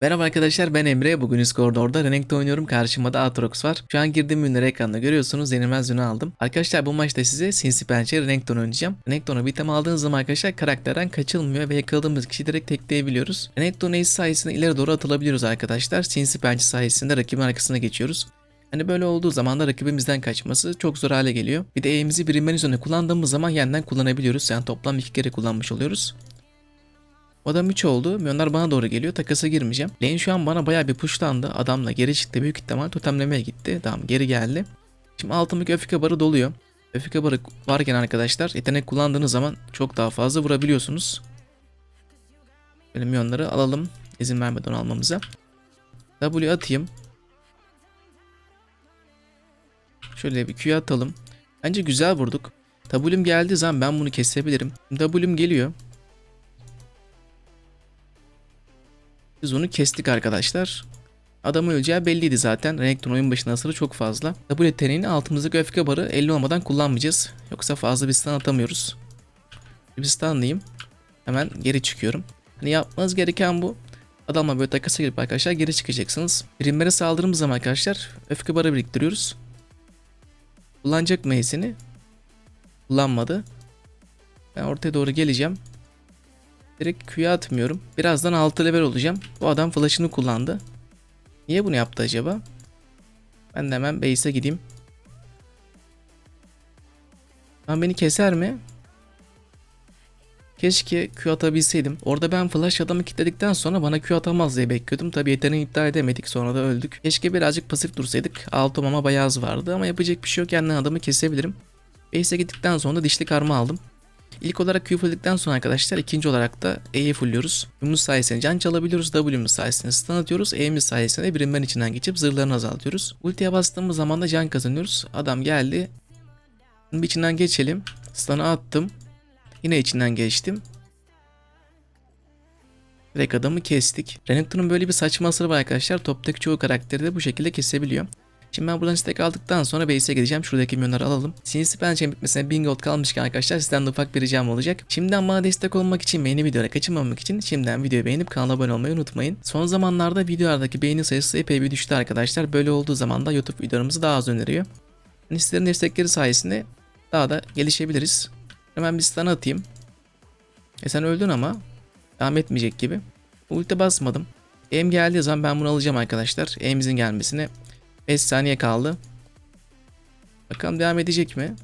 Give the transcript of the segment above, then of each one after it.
Merhaba arkadaşlar ben Emre. Bugün Discord'da Renekton oynuyorum. Karşımda da Aatrox var. Şu an girdiğim ürünleri ekranda görüyorsunuz. Yenilmez ürünü aldım. Arkadaşlar bu maçta size Sinsi Pençe Renekton oynayacağım. Renekton'a bir item aldığınız zaman arkadaşlar karakterden kaçılmıyor ve yakaladığımız kişi direkt tekleyebiliyoruz. Renekton Ace sayesinde ileri doğru atılabiliyoruz arkadaşlar. Sinsi Pençe sayesinde rakibin arkasına geçiyoruz. Hani böyle olduğu zaman da rakibimizden kaçması çok zor hale geliyor. Bir de E'mizi birimlerin üzerine kullandığımız zaman yeniden kullanabiliyoruz. Yani toplam iki kere kullanmış oluyoruz. Adam 3 oldu. Milyonlar bana doğru geliyor. Takasa girmeyeceğim. Lane şu an bana bayağı bir pushlandı. Adamla geri çıktı. Büyük ihtimal totemlemeye gitti. Tamam geri geldi. Şimdi altımdaki öfke barı doluyor. Öfke barı varken arkadaşlar yetenek kullandığınız zaman çok daha fazla vurabiliyorsunuz. Böyle milyonları alalım. İzin vermeden almamıza. W atayım. Şöyle bir Q atalım. Bence güzel vurduk. W'm geldiği zaman ben bunu kesebilirim. W'm geliyor. Biz onu kestik arkadaşlar. Adamın öleceği belliydi zaten. Renekton oyun başında hasarı çok fazla. W yeteneğini altımızdaki öfke barı 50 olmadan kullanmayacağız. Yoksa fazla bir stun atamıyoruz. Bir stunlayayım. Hemen geri çıkıyorum. Hani yapmanız gereken bu. Adamla böyle takasa girip arkadaşlar geri çıkacaksınız. Birimlere saldırdığımız zaman arkadaşlar öfke barı biriktiriyoruz. Kullanacak mı Ace'ini? Kullanmadı. Ben ortaya doğru geleceğim. Direkt Q'ya atmıyorum. Birazdan 6 level olacağım. Bu adam flash'ını kullandı. Niye bunu yaptı acaba? Ben de hemen base'e gideyim. Lan beni keser mi? Keşke Q atabilseydim. Orada ben flash adamı kilitledikten sonra bana Q atamaz diye bekliyordum. Tabi yeteneği iptal edemedik sonra da öldük. Keşke birazcık pasif dursaydık. Altı ama bayağı az vardı ama yapacak bir şey yok. Kendine adamı kesebilirim. Base'e gittikten sonra dişli karma aldım. İlk olarak Q fulledikten sonra arkadaşlar ikinci olarak da E'yi fullüyoruz. Q'muz sayesinde can çalabiliyoruz. W'muz sayesinde stun atıyoruz. E'miz sayesinde birimlerin içinden geçip zırhlarını azaltıyoruz. Ultiye bastığımız zaman da can kazanıyoruz. Adam geldi. Bunun içinden geçelim. Stun'ı attım. Yine içinden geçtim. Direkt adamı kestik. Renekton'un böyle bir saçma asırı var arkadaşlar. Toptaki çoğu karakteri de bu şekilde kesebiliyor. Şimdi ben buradan stack aldıktan sonra base'e gideceğim. Şuradaki milyonları alalım. Sinsi pençenin bitmesine 1000 gold kalmışken arkadaşlar sizden de ufak bir ricam olacak. Şimdiden bana destek olmak için ve yeni videoları kaçırmamak için şimdiden videoyu beğenip kanala abone olmayı unutmayın. Son zamanlarda videolardaki beğeni sayısı epey bir düştü arkadaşlar. Böyle olduğu zaman da YouTube videolarımızı daha az öneriyor. Yani sizlerin destekleri sayesinde daha da gelişebiliriz. Hemen bir stun atayım. E sen öldün ama devam etmeyecek gibi. Ulti basmadım. Em geldiği zaman ben bunu alacağım arkadaşlar. Em'izin gelmesine 5 saniye kaldı. Bakalım devam edecek mi?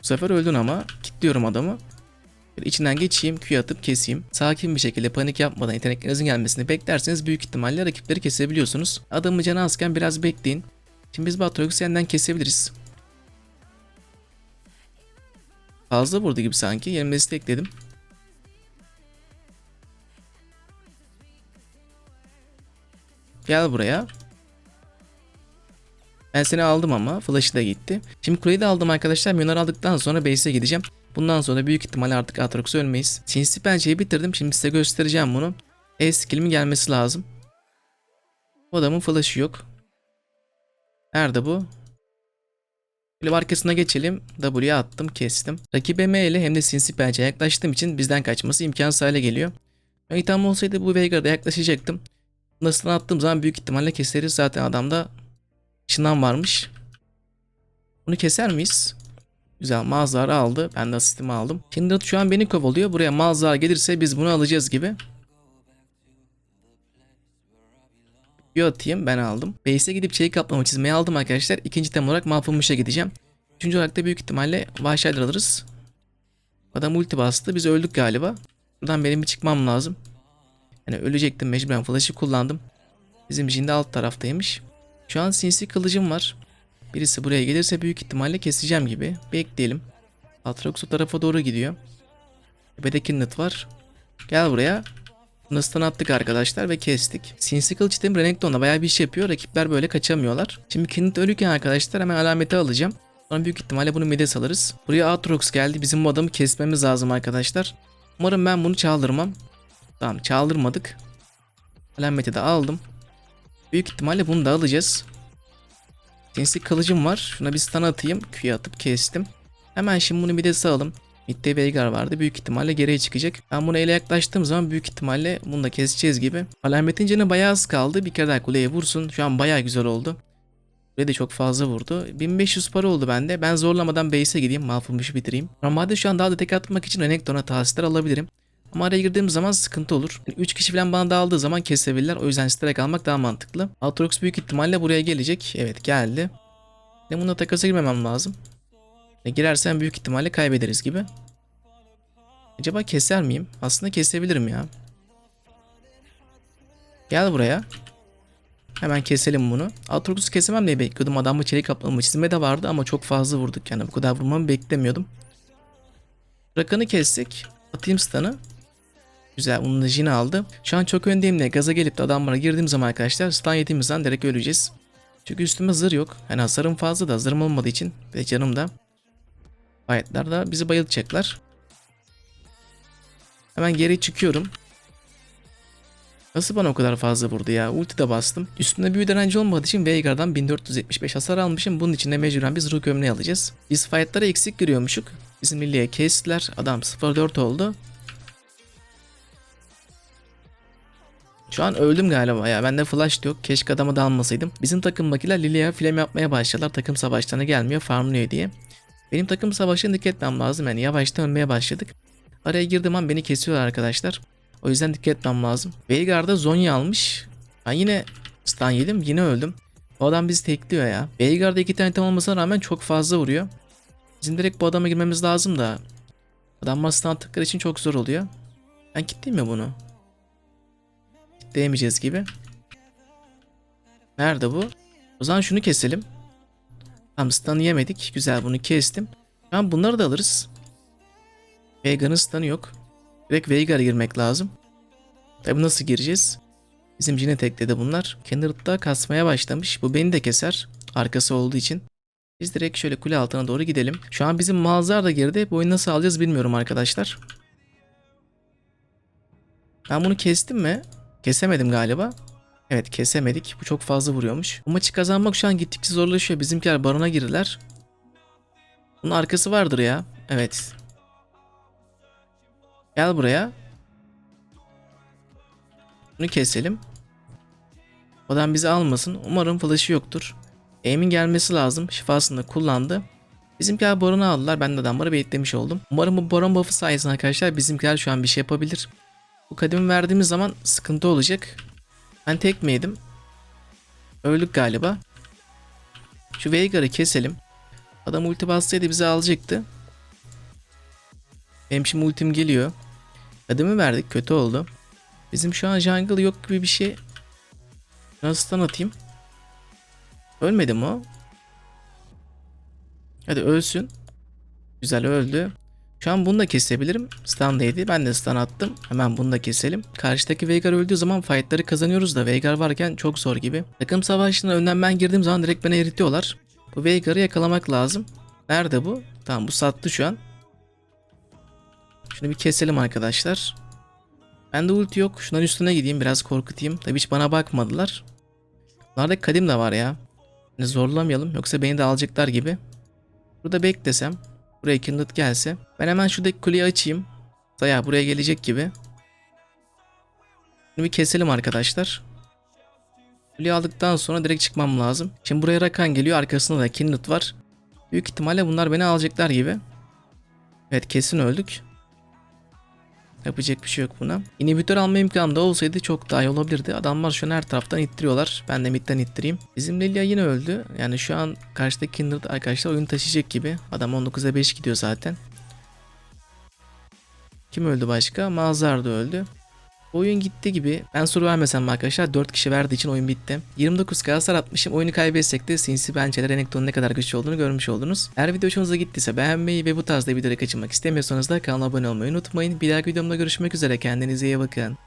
Bu sefer öldün ama. Kilitliyorum adamı. Böyle içinden geçeyim, Q atıp keseyim. Sakin bir şekilde panik yapmadan yeteneklerinizin gelmesini beklerseniz büyük ihtimalle rakipleri kesebiliyorsunuz. Adamı canı azken biraz bekleyin. Şimdi biz Batrox'u yeniden kesebiliriz. Fazla vurdu gibi sanki. Yerime destekledim. Gel buraya. Ben seni aldım ama flash'ı da gitti. Şimdi kuleyi de aldım arkadaşlar. Milyonlar aldıktan sonra base'e gideceğim. Bundan sonra büyük ihtimalle artık Aatrox ölmeyiz. Sinsi pençeyi bitirdim. Şimdi size göstereceğim bunu. E skill'imin gelmesi lazım. Bu adamın flash'ı yok. Nerede bu? Böyle arkasına geçelim. W'ye attım kestim. Rakibe M ile hem de sinsi pençeye yaklaştığım için bizden kaçması imkansız hale geliyor. Item olsaydı bu Veigar'da yaklaşacaktım. Nasıl attığım zaman büyük ihtimalle keseriz. Zaten adamda ışından varmış. Bunu keser miyiz? Güzel Malzar'ı aldı. Ben de asistimi aldım. Kindred şu an beni kovalıyor. Buraya Malzar gelirse biz bunu alacağız gibi. Bir atayım ben aldım. Base'e gidip çelik kaplama çizmeyi aldım arkadaşlar. İkinci tem olarak Malphumuş'a gideceğim. Üçüncü olarak da büyük ihtimalle Vahşiler alırız. Adam ulti bastı. Biz öldük galiba. Buradan benim bir çıkmam lazım. Yani ölecektim mecburen flash'ı kullandım. Bizim de alt taraftaymış. Şu an sinsi kılıcım var. Birisi buraya gelirse büyük ihtimalle keseceğim gibi. Bekleyelim. Atrox o tarafa doğru gidiyor. Tepede Kindred var. Gel buraya. Nasıldan attık arkadaşlar ve kestik. Sinsi kılıç item Renekton'da bayağı bir iş yapıyor. Rakipler böyle kaçamıyorlar. Şimdi Kindred ölürken arkadaşlar hemen alameti alacağım. Sonra büyük ihtimalle bunu mides alırız. Buraya Atrox geldi. Bizim bu adamı kesmemiz lazım arkadaşlar. Umarım ben bunu çaldırmam. Tamam çaldırmadık. Alameti de aldım. Büyük ihtimalle bunu da alacağız. Sinsi kılıcım var. Şuna bir stun atayım. Q'ya atıp kestim. Hemen şimdi bunu bir de sağalım. Mid'de Veigar vardı. Büyük ihtimalle geriye çıkacak. Ben buna ele yaklaştığım zaman büyük ihtimalle bunu da keseceğiz gibi. Alametin canı bayağı az kaldı. Bir kere daha kuleye vursun. Şu an bayağı güzel oldu. Ve de çok fazla vurdu. 1500 para oldu bende. Ben zorlamadan base'e gideyim. Mahvolmuşu bitireyim. Normalde şu an daha da tek atmak için Renekton'a tahsisler alabilirim. Ama araya girdiğim zaman sıkıntı olur. 3 kişi falan bana dağıldığı zaman kesebilirler. O yüzden strike almak daha mantıklı. Aatrox büyük ihtimalle buraya gelecek. Evet geldi. Ne bununla takasa girmemem lazım. E, girersem büyük ihtimalle kaybederiz gibi. Acaba keser miyim? Aslında kesebilirim ya. Gel buraya. Hemen keselim bunu. Aatrox'u kesemem diye bekliyordum. Adamı çelik kaplama çizme de vardı ama çok fazla vurduk yani. Bu kadar vurmamı beklemiyordum. Rakan'ı kessek. Atayım stun'ı. Güzel onun da Jin aldı. Şu an çok öndeyim de gaza gelip de adamlara girdiğim zaman arkadaşlar stun yediğimizden direkt öleceğiz. Çünkü üstüme zırh yok. Yani hasarım fazla da zırhım olmadığı için ve canım da. Fight'lar da bizi bayıltacaklar. Hemen geri çıkıyorum. Nasıl bana o kadar fazla vurdu ya? Ulti de bastım. Üstünde büyü direnci olmadığı için Veigar'dan 1475 hasar almışım. Bunun için de mecburen biz ruh gömleği alacağız. Biz fight'lara eksik giriyormuşuk. Bizim milliye kestiler. Adam 0-4 oldu. Şu an öldüm galiba ya. Bende flash yok. Keşke adamı da almasaydım. Bizim takımdakiler Lilia'ya flame yapmaya başladılar. Takım savaşlarına gelmiyor farmlıyor diye. Benim takım savaşına dikkat etmem lazım. Yani yavaştan ölmeye başladık. Araya girdiğim an beni kesiyorlar arkadaşlar. O yüzden dikkat etmem lazım. Veigar'da Zonya almış. Ben yine stun yedim. Yine öldüm. O adam bizi tekliyor ya. Veigar'da iki tane item olmasına rağmen çok fazla vuruyor. Bizim direkt bu adama girmemiz lazım da. Adamlar stun attıkları için çok zor oluyor. Ben kitleyeyim mi bunu? Kitleyemeyeceğiz gibi. Nerede bu? O zaman şunu keselim. Tamam stun'ı yemedik. Güzel bunu kestim. Şu an bunları da alırız. Veigar'ın stun'ı yok. Direkt Veigar'a girmek lazım. Tabi nasıl gireceğiz? Bizim Jine tekledi bunlar. Kindred'da kasmaya başlamış. Bu beni de keser. Arkası olduğu için. Biz direkt şöyle kule altına doğru gidelim. Şu an bizim Malzar da girdi. Bu oyunu nasıl alacağız bilmiyorum arkadaşlar. Ben bunu kestim mi? Kesemedim galiba. Evet kesemedik. Bu çok fazla vuruyormuş. Bu maçı kazanmak şu an gittikçe zorlaşıyor. Bizimkiler barona girdiler. Bunun arkası vardır ya. Evet. Gel buraya. Bunu keselim. Adam bizi almasın. Umarım flash'ı yoktur. Aim'in gelmesi lazım. Şifasını kullandı. Bizimkiler Baron'u aldılar. Ben de adamları beklemiş oldum. Umarım bu Baron buff'ı sayesinde arkadaşlar bizimkiler şu an bir şey yapabilir. Bu kademi verdiğimiz zaman sıkıntı olacak. Ben tek mi yedim? Öldük galiba. Şu Veigar'ı keselim. Adam ulti bassaydı bizi alacaktı. Benim şimdi ultim geliyor. Adımı verdik kötü oldu. Bizim şu an jungle yok gibi bir şey. Nasıl atayım? Ölmedi mi o? Hadi ölsün. Güzel öldü. Şu an bunu da kesebilirim. Stun Ben de stun attım. Hemen bunu da keselim. Karşıdaki Veigar öldüğü zaman fightları kazanıyoruz da Veigar varken çok zor gibi. Takım savaşına önden ben girdiğim zaman direkt beni eritiyorlar. Bu Veigar'ı yakalamak lazım. Nerede bu? Tamam bu sattı şu an. Şunu bir keselim arkadaşlar. Bende ulti yok. Şunların üstüne gideyim biraz korkutayım. Tabi hiç bana bakmadılar. Bunlarda kadim de var ya. Yani zorlamayalım yoksa beni de alacaklar gibi. Burada beklesem. Buraya Kindred gelse. Ben hemen şuradaki kuleyi açayım. Zaya buraya gelecek gibi. Bunu bir keselim arkadaşlar. Kuleyi aldıktan sonra direkt çıkmam lazım. Şimdi buraya Rakan geliyor. Arkasında da Kindred var. Büyük ihtimalle bunlar beni alacaklar gibi. Evet kesin öldük. Yapacak bir şey yok buna. İnhibitör alma imkanı da olsaydı çok daha iyi olabilirdi. Adamlar şu an her taraftan ittiriyorlar. Ben de midden ittireyim. Bizim Lilia yine öldü. Yani şu an karşıdaki Kindred arkadaşlar oyunu taşıyacak gibi. Adam 19'a 5 gidiyor zaten. Kim öldü başka? Mazhar da öldü. Oyun gitti gibi. Ben soru vermesem arkadaşlar 4 kişi verdiği için oyun bitti. 29 hasar atmışım. Oyunu kaybetsek de sinsi pençeler Renekton'un ne kadar güçlü olduğunu görmüş oldunuz. Eğer video hoşunuza gittiyse beğenmeyi ve bu tarzda videoları kaçırmak istemiyorsanız da kanala abone olmayı unutmayın. Bir dahaki videomda görüşmek üzere. Kendinize iyi bakın.